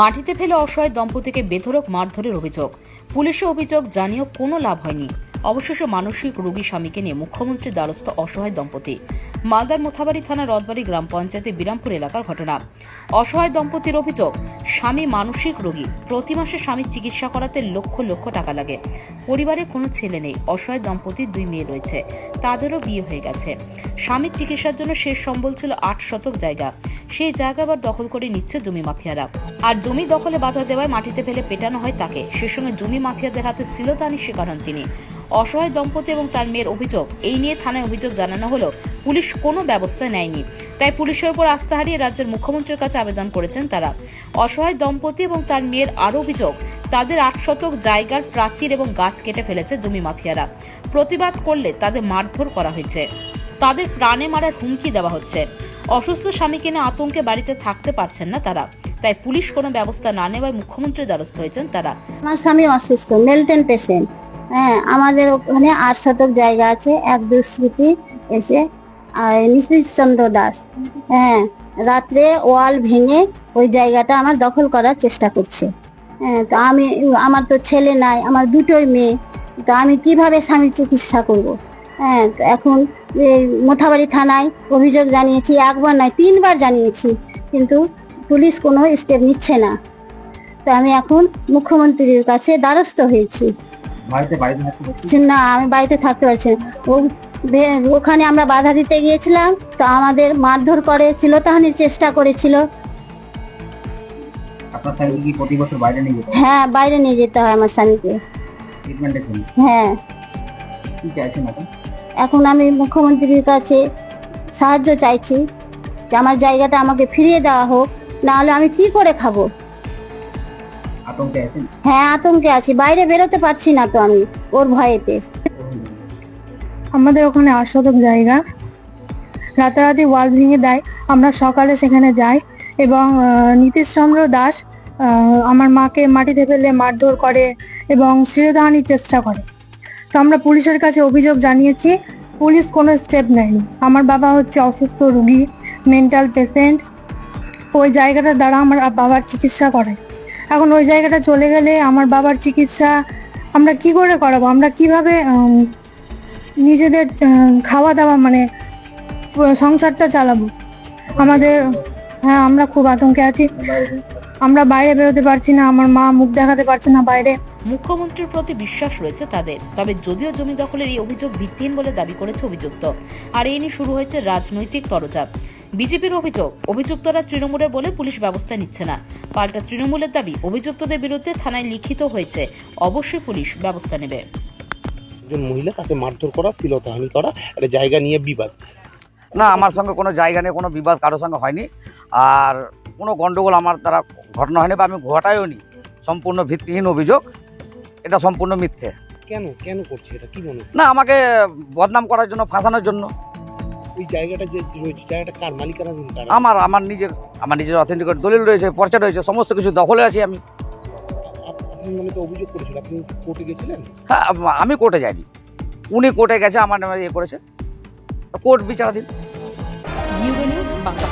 মাটিতে ফেলে অসহায় দম্পতিকে বেধরক মারধরের অভিযোগ। পুলিশে অভিযোগ জানিয়েও কোনো লাভ হয়নি। অবশেষে মানসিক রোগী স্বামীকে নিয়ে মুখ্যমন্ত্রীর দ্বারস্থ অসহায় দম্পতি। মালদার মোথাবাড়ি থানার রথবাড়ি গ্রাম পঞ্চায়েতে বিরামপুর এলাকার ঘটনা। অসহায় দম্পতির অভিযোগ, স্বামী মানসিক রোগী। প্রতি মাসে স্বামীর চিকিৎসা করাতে লক্ষ লক্ষ টাকা লাগে। পরিবারে কোনো ছেলে নেই, অসহায় দম্পতির দুই মেয়ে রয়েছে। তাদেরও বিয়ে হয়ে গেছে। স্বামীর চিকিৎসার জন্য শেষ সম্বল ছিল আট শতক জায়গা। সেই জায়গা আবার দখল করে নিচ্ছে জমি মাফিয়ারা। আর জমি দখলে বাধা দেওয়ায় মাটিতে ফেলে পেটানো হয় তাকে। সে সঙ্গে জমি মাফিয়াদের হাতে শ্লীলতাহানির শিকার হন তিনি। অসহায় দম্পতি এবং তার মেয়ের অভিযোগ। এই নিয়ে থানায় অভিযোগ জানানো হলো পুলিশ কোনো ব্যবস্থা নেয়নি। তাই পুলিশের উপর আস্থা হারিয়ে রাজ্যের মুখ্যমন্ত্রীর কাছে আবেদন করেছেন তারা। অসহায় দম্পতি এবং তার মেয়ের আরও অভিযোগ, তাদের আট শতক জায়গার প্রাচীর এবং গাছ কেটে ফেলেছে জমি মাফিয়ারা। প্রতিবাদ করলে তাদের মারধর করা হয়েছে। তাদের প্রাণে মারার হুমকি দেওয়া হচ্ছে। অসুস্থ স্বামী নিয়ে আতঙ্কে বাড়িতে থাকতে পারছেন না তারা। তাই পুলিশ কোনো ব্যবস্থা না নেওয়ায় মুখ্যমন্ত্রীর দ্বারস্থ হয়েছেন তারা। আমার স্বামী অসুস্থ, মেলটেন পেশেন্ট। হ্যাঁ আমাদের ওখানে আট শতক জায়গা আছে। এক দুষ্কৃতি এসে আহ, চন্দ্র দাস। হ্যাঁ রাত্রে ওয়াল ভেঙে ওই জায়গাটা আমার দখল করার চেষ্টা করছে। হ্যাঁ তো আমি আমার তো ছেলে নাই আমার দুটোই মেয়ে। তো আমি কীভাবে স্বামীর চিকিৎসা করব? হ্যাঁ তো এখন এই মোথাবাড়ি থানায় অভিযোগ জানিয়েছি একবার নয় তিনবার জানিয়েছি। কিন্তু পুলিশ কোনো স্টেপ নিচ্ছে না। তো আমি এখন মুখ্যমন্ত্রীর কাছে দ্বারস্থ হয়েছি। না আমি বাড়িতে থাকতে পারছি ওখানে আমরা বাধা দিতে গিয়েছিলাম তো আমাদের মারধর করে শ্লীলতাহানির চেষ্টা করেছিল। আপনার স্বামীকে কি প্রতি বছর বাইরে নিয়ে যেতে হ্যাঁ? বাইরে নিয়ে যেতে হয় আমার স্বামীকে। হ্যাঁ। এখন আমি মুখ্যমন্ত্রীর কাছে সাহায্য চাইছি যে আমার জায়গাটা আমাকে ফিরিয়ে দেওয়া হোক না হলে আমি কি করে খাব? আতঙ্কে আছেন? হ্যাঁ আতঙ্কে আছি। বাইরে বেরোতে পারছি না তো আমি ওর ভয়েতে। আমাদের ওখানে আট জায়গা। রাতারাতি ওয়াল ভেঙে দেয়। আমরা সকালে সেখানে যাই এবং আহ, নীতিশ চন্দ্র দাস আহ, আমার মাকে মাটিতে ফেলে মারধর করে এবং শ্লীলতাহানির চেষ্টা করে। তো আমরা পুলিশের কাছে অভিযোগ জানিয়েছি। পুলিশ কোনো স্টেপ নেয়নি। আমার বাবা হচ্ছে অসুস্থ রুগী মেন্টাল পেশেন্ট ওই জায়গাটার দ্বারা আমার বাবার চিকিৎসা করে এখন ওই জায়গাটা চলে গেলে আমার বাবার চিকিৎসা আমরা কি করে করাবো? আমরা কীভাবে নিজেদের খাওয়া দাওয়া মানে সংসারটা চালাবো? আমাদের হ্যাঁ আমরা খুব আতঙ্কে আছি। আমরা বাইরে বেরোতে পারছি না, আমার মা মুখ দেখাতে পারছে না বাইরে। মুখ্যমন্ত্রীর প্রতি বিশ্বাস রয়েছে তাদের, তবে যদিও জমি দখলের এই অভিযোগ ভিত্তিহীন বলে দাবি করেছে অভিযুক্ত, আর এই নিয়ে শুরু হয়েছে রাজনৈতিক তরজা। বিজেপির অভিযোগ অভিযুক্তরা তৃণমূলের বলে পুলিশ ব্যবস্থা নিচ্ছে না। পাল্টা তৃণমূলের দাবি অভিযুক্তদের বিরুদ্ধে থানায় লিখিত হয়েছে। অবশ্যই পুলিশ ব্যবস্থা নেবে। একজন মহিলা তাকে মারধর করা শ্লীলতাহানি করা একটা জায়গা নিয়ে বিবাদ। না আমার সঙ্গে কোনো জায়গা নিয়ে কোনো বিবাদ কারোর সঙ্গে হয়নি। আর কোনো গণ্ডগোল আমার দ্বারা ঘটনা হয়নি বা আমি ঘটাইও নি। সম্পূর্ণ ভিত্তিহীন অভিযোগ। এটা সম্পূর্ণ মিথ্যে। কেন? কেন করছে এটা? কি মনে না আমাকে বদনাম করার জন্য ফাঁসানোর জন্য। ওই জায়গাটা যে রয়েছে জায়গাটা কার মালিকানাধীন তারা? আমার আমার নিজের আমার নিজের অথেন্টিক দলিল রয়েছে পর্চা রয়েছে সমস্ত কিছু দখলে আছি আমি। মানে তো অভিযোগ করেছিল আপনি কোর্টে গেছিলেন? হ্যাঁ আমি কোর্টে যাইনি। উনি কোর্টে গেছে আমার নামে ইয়ে করেছে। কোর্ট বিচারাধীন। ইউএনএস বাংলা।